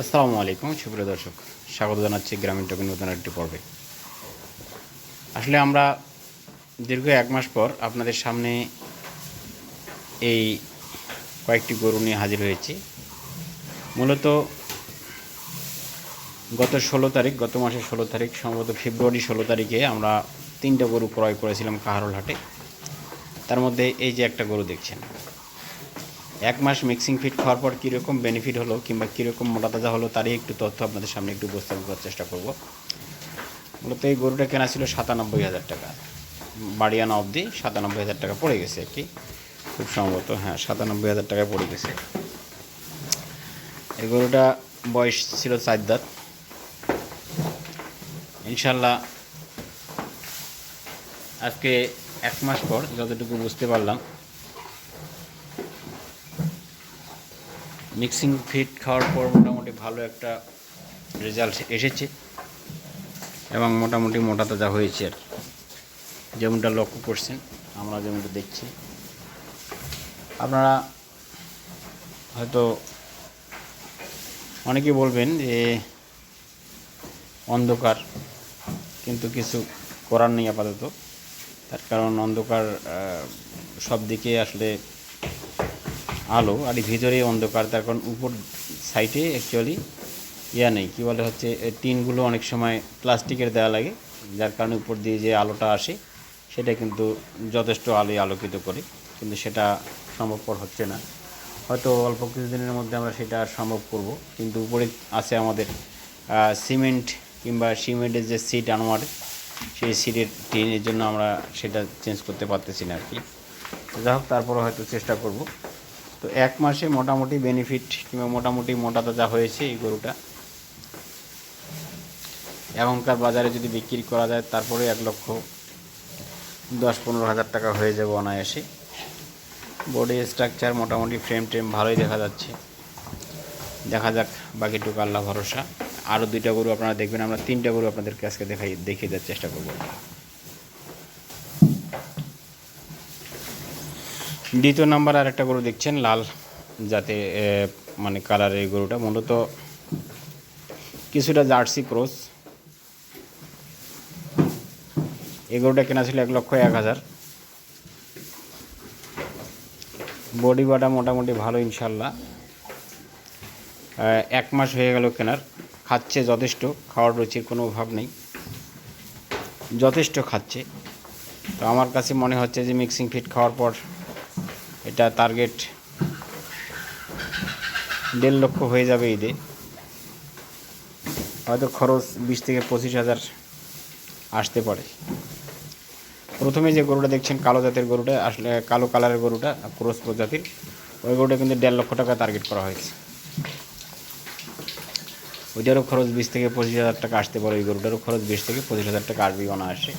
আসসালামু আলাইকুম, সুপ্রিয় দর্শক, স্বাগত জানাচ্ছি গ্রামীণ টকের নতুন একটি পর্বে। আসলে আমরা দীর্ঘ এক মাস পর আপনাদের সামনে এই কয়েকটি গরু নিয়ে হাজির হয়েছি। মূলত গত ষোলো তারিখ, গত মাসের ষোলো তারিখ, সম্ভবত ফেব্রুয়ারি ষোলো তারিখে আমরা তিনটা গরু ক্রয় করেছিলাম কাহারোল হাটে। তার মধ্যে এই যে একটা গরু দেখছেন এক মাস মিক্সিং ফিট খাওয়ার পর কীরকম বেনিফিট হলো কিংবা কীরকম মোটা তাজা হলো তারই একটু তথ্য আপনাদের সামনে একটু উপস্থাপন করার চেষ্টা করব। মূলত এই গরুটা কেনা ছিল সাতানব্বই হাজার টাকা। বাড়ি আনা অবধি সাতানব্বই হাজার টাকা পড়ে গেছে আর কি। খুব সম্ভবত হ্যাঁ সাতানব্বই হাজার টাকা পড়ে গেছে। এই গরুটা বয়স ছিল চার দাঁত। ইনশাল্লাহ আজকে এক মাস পর, যতটুকু বুঝতে পারলাম মিক্সিং ফিট খাওয়ার পর মোটামুটি ভালো একটা রেজাল্ট এসেছে এবং মোটামুটি মোটা তাজা হয়েছে আর। যেমনটা লক্ষ্য করছেন, আমরা যেমনটা দেখছি আপনারা হয়তো অনেকেই বলবেন যে অন্ধকার, কিন্তু কিছু করার নেই আপাতত তার কারণ অন্ধকার সব দিকে আসলে আলো, আর ভিতরে অন্ধকার, তার কারণ উপর সাইডে অ্যাকচুয়ালি ইয়া নেই। কী বলে হচ্ছে টিনগুলো অনেক সময় প্লাস্টিকের দেওয়া লাগে, যার কারণে উপর দিয়ে যে আলোটা আসে, সেটা কিন্তু যথেষ্ট আলোয় আলোকিত করে, কিন্তু সেটা সম্ভবপর হচ্ছে না। হয়তো অল্প কিছুদিনের মধ্যে আমরা সেটা সম্ভব করব, কিন্তু উপরে আছে আমাদের সিমেন্ট কিংবা সিমেন্টের যে সিট আনোয়ার, সেই সিটের টিনের জন্য আমরা সেটা চেঞ্জ করতে পারতেছি না আর কি। যাই হোক, তারপরে হয়তো চেষ্টা করব। তো এক মাসে মোটামুটি বেনিফিট কিংবা মোটামুটি মোটা তাজা হয়েছে এই গরুটা। এখনকার বাজারে যদি বিক্রি করা যায়, তারপরে এক লক্ষ দশ পনেরো হাজার টাকা হয়ে যাবে অনায়াসে। বডি স্ট্রাকচার মোটামুটি ফ্রেম ট্রেম ভালোই দেখা যাচ্ছে। দেখা যাক, বাকিটুকু আল্লাহ ভরসা। আরও দুইটা গরু আপনারা দেখবেন, আমরা তিনটা গরু আপনাদেরকে আজকে দেখাই, দেখিয়ে দেওয়ার চেষ্টা করব। দ্বিতীয় নাম্বার আর একটা গরু দেখছেন, লাল যাতে মানে কালারের এই গরুটা। মূলত কিছুটা জার্সি ক্রস। এই গরুটা কেনা ছিল এক লক্ষ এক হাজার। বডি বাটা মোটামুটি ভালো, ইনশাল্লাহ। এক মাস হয়ে গেল কেনার। খাচ্ছে যথেষ্ট, খাওয়ার রুচির কোনো অভাব নেই। যথেষ্ট খাচ্ছে। তো আমার কাছে মনে হচ্ছে যে মিক্সিং ফিট খাওয়ার পর এটা টার্গেট দেড় লক্ষ হয়ে যাবে ঈদে। হয়তো খরচ বিশ থেকে পঁচিশ হাজার আসতে পারে। প্রথমে যে গরুটা দেখছেন কালো জাতের গরুটা, আসলে কালো কালারের গরুটা ক্রস প্রজাতির, ওই গরুটা কিন্তু দেড় লক্ষ টাকা টার্গেট করা হয়েছে। ওইটারও খরচ বিশ থেকে পঁচিশ হাজার টাকা আসতে পারে ওই গরুটারও খরচ বিশ থেকে পঁচিশ হাজার টাকা আসবেই অনায়াসে।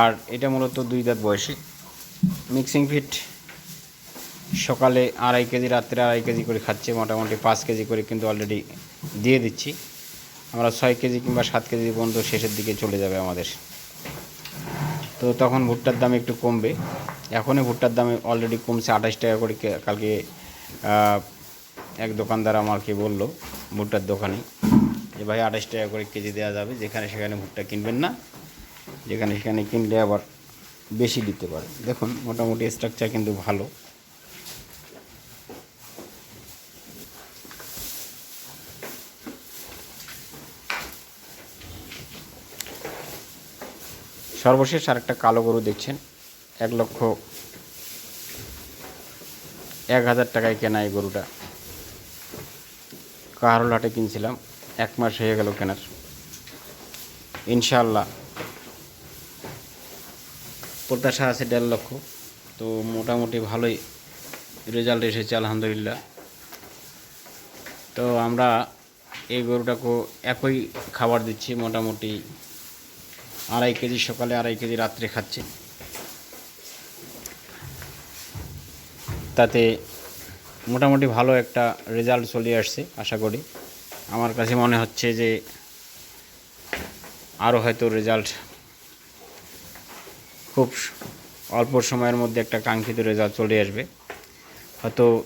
আর এটা মূলত দুই দাঁত বয়সী। মিক্সিং ফিট সকালে আড়াই কেজি, রাত্রে আড়াই কেজি করে খাচ্ছে, মোটামুটি পাঁচ কেজি করে কিন্তু অলরেডি দিয়ে দিচ্ছি। আমরা ছয় কেজি কিংবা সাত কেজি পর্যন্ত শেষের দিকে চলে যাবে আমাদের। তো তখন ভুট্টার দাম একটু কমবে। এখনই ভুট্টার দাম অলরেডি কমছে আঠাশ টাকা করে কালকে এক দোকানদার আমাকে বলল ভুট্টার দোকানে যে, ভাই, আঠাশ টাকা করে কেজি দেওয়া যাবে, যেখানে সেখানে ভুট্টা কিনবেন না। যেখানে সেখানে কিনলে আবার বেশি দিতে পারে। দেখুন, মোটামুটি স্ট্রাকচার কিন্তু ভালো। সর্বশেষ আর একটা কালো গরু দেখছেন। এক লক্ষ এক হাজার টাকায় কেনা এই গরুটা। কাহারোল হাটে কিনছিলাম। এক মাস হয়ে গেল কেনার। ইনশাল্লাহ প্রত্যাশা আছে দেড় লক্ষ। তো মোটামুটি ভালোই রেজাল্ট এসেছে, আলহামদুলিল্লাহ। তো আমরা এই গরুটাকে একই খাবার দিচ্ছি, মোটামুটি আড়াই কেজি সকালে, আড়াই কেজি রাত্রে খাচ্ছে। তাতে মোটামুটি ভালো একটা রেজাল্ট চলে আসছে, আশা করি। আমার কাছে মনে হচ্ছে যে আরও হয়তো রেজাল্ট খুব অল্প সময়ের মধ্যে একটা কাঙ্ক্ষিত রেজাল্ট চলে আসবে। হয়তো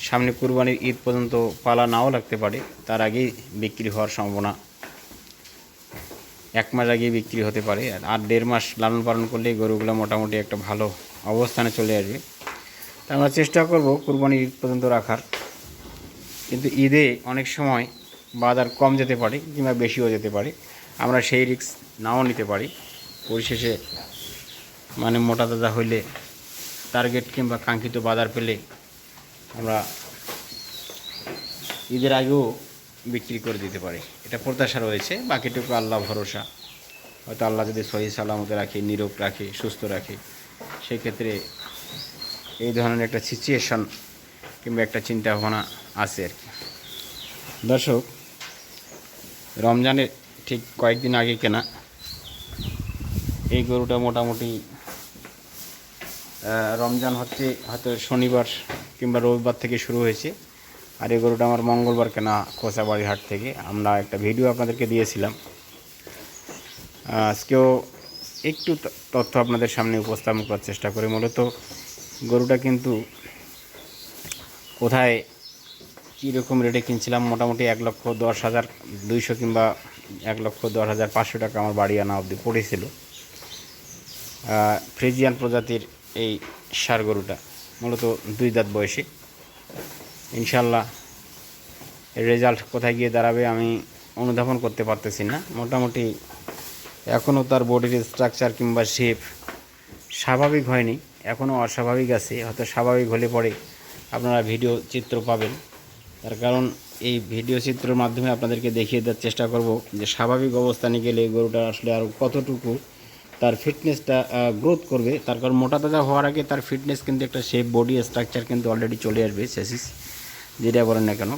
সামনে কুরবানির ঈদ পর্যন্ত পালা নাও লাগতে পারে, তার আগেই বিক্রি হওয়ার সম্ভাবনা এক মাস আগেই বিক্রি হতে পারে, আর- দেড় মাস লালন পালন করলে গরুগুলো মোটামুটি একটা ভালো অবস্থানে চলে আসবে। তা আমরা চেষ্টা করব কুরবানির ঈদ পর্যন্ত রাখার, কিন্তু ঈদে অনেক সময় বাজার কম যেতে পারে কিংবা বেশিও যেতে পারে। আমরা সেই রিস্ক নাও নিতে পারি। পরিশেষে মানে মোটা দাদা হইলে টার্গেট কিংবা কাঙ্ক্ষিত বাজার পেলে আমরা ঈদের আগেও বিক্রি করে দিতে পারি। এটা প্রত্যাশা রয়েছে, বাকিটুকু আল্লাহ ভরসা। হয়তো আল্লাহ যদি সহি সালামতে রাখে, নিরোগ রাখে, সুস্থ রাখে, সেক্ষেত্রে এই ধরনের একটা সিচুয়েশন কিংবা একটা চিন্তা ভাবনা আছে আর কি। দর্শক, রমজানের ঠিক কয়েকদিন আগে কেনা এই গরুটা মোটামুটি রমজান হচ্ছে, হয়তো শনিবার কিংবা রবিবার থেকে শুরু হয়েছে। আর এই গরুটা আমার মঙ্গলবার কেনা কোসাবাড়ি হাট থেকে। আমরা একটা ভিডিও আপনাদেরকে দিয়েছিলাম। আজকেও একটু তথ্য আপনাদের সামনে উপস্থাপন করার চেষ্টা করি। মূলত গরুটা কিন্তু কোথায় কীরকম রেটে কিনছিলাম? মোটামুটি এক লক্ষ দশ হাজার দুইশো কিংবা এক লক্ষ দশ হাজার পাঁচশো টাকা আমার বাড়ি আনা অবধি পড়েছিল। ফ্রিজিয়ান প্রজাতির এই সার গরুটা, মূলত দুই দাঁত বয়সী। ইনশাল্লাহ রেজাল্ট কোথায় গিয়ে দাঁড়াবে আমি অনুধাবন করতে পারতেছি না। মোটামুটি এখনও তার বডির স্ট্রাকচার কিংবা শেপ স্বাভাবিক হয়নি এখনও অস্বাভাবিক আছে, হয়তো স্বাভাবিক হলে পরে আপনারা ভিডিও চিত্র পাবেন। তার কারণ এই ভিডিও চিত্রের মাধ্যমে আপনাদেরকে দেখিয়ে দেওয়ার চেষ্টা করব যে স্বাভাবিক অবস্থানে গেলে গরুটা আসলে আর কতটুকু তার ফিটনেসটা গ্রোথ করবে। তার কারণ মোটা তাজা হওয়ার আগে তার ফিটনেস কিন্তু একটা শেপ বডি স্ট্রাকচার কিন্তু অলরেডি চলে আসবে, সেসিস, যেটা বলেন না কেন।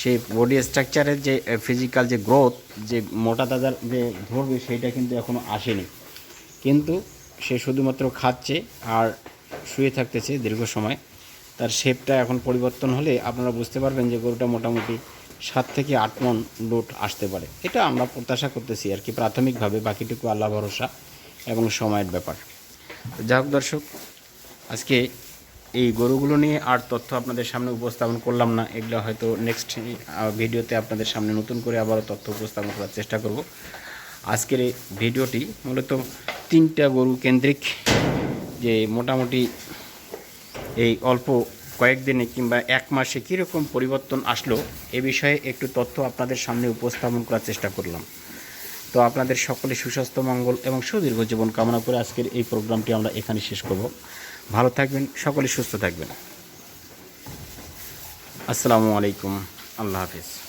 সেই বডি স্ট্রাকচারের যে ফিজিক্যাল যে গ্রোথ যে মোটা তাজার যে ধরবে, সেইটা কিন্তু এখনও আসেনি। কিন্তু সে শুধুমাত্র খাচ্ছে আর শুয়ে থাকতেছে দীর্ঘ সময়। তার শেপটা এখন পরিবর্তন হলে আপনারা বুঝতে পারবেন যে গরুটা মোটামুটি সাত থেকে আট মন লোট আসতে পারে। এটা আমরা প্রত্যাশা করতেছি আর কি, প্রাথমিকভাবে, বাকিটুকু আল্লাহ ভরসা। এবং সময়ের ব্যাপার। যাই হোক দর্শক, আজকে এই গরুগুলো নিয়ে আর তথ্য আপনাদের সামনে উপস্থাপন করলাম না। এগুলো হয়তো নেক্সট ভিডিওতে আপনাদের সামনে নতুন করে আবারও তথ্য উপস্থাপন করার চেষ্টা করব। আজকের এই ভিডিওটি মূলত তিনটা গরু কেন্দ্রিক যে মোটামুটি এই অল্প কয়েকদিনে কিংবা এক মাসে কীরকম পরিবর্তন আসলো এ বিষয়ে একটু তথ্য আপনাদের সামনে উপস্থাপন করার চেষ্টা করলাম। তো আপনাদের সকলে সুস্বাস্থ্য, মঙ্গল এবং সুদীর্ঘ জীবন কামনা করে আজকের এই প্রোগ্রামটি আমরা এখানে শেষ করব। ভালো থাকবেন, সকলে সুস্থ থাকবেন। আসসালামু আলাইকুম, আল্লাহ হাফিজ।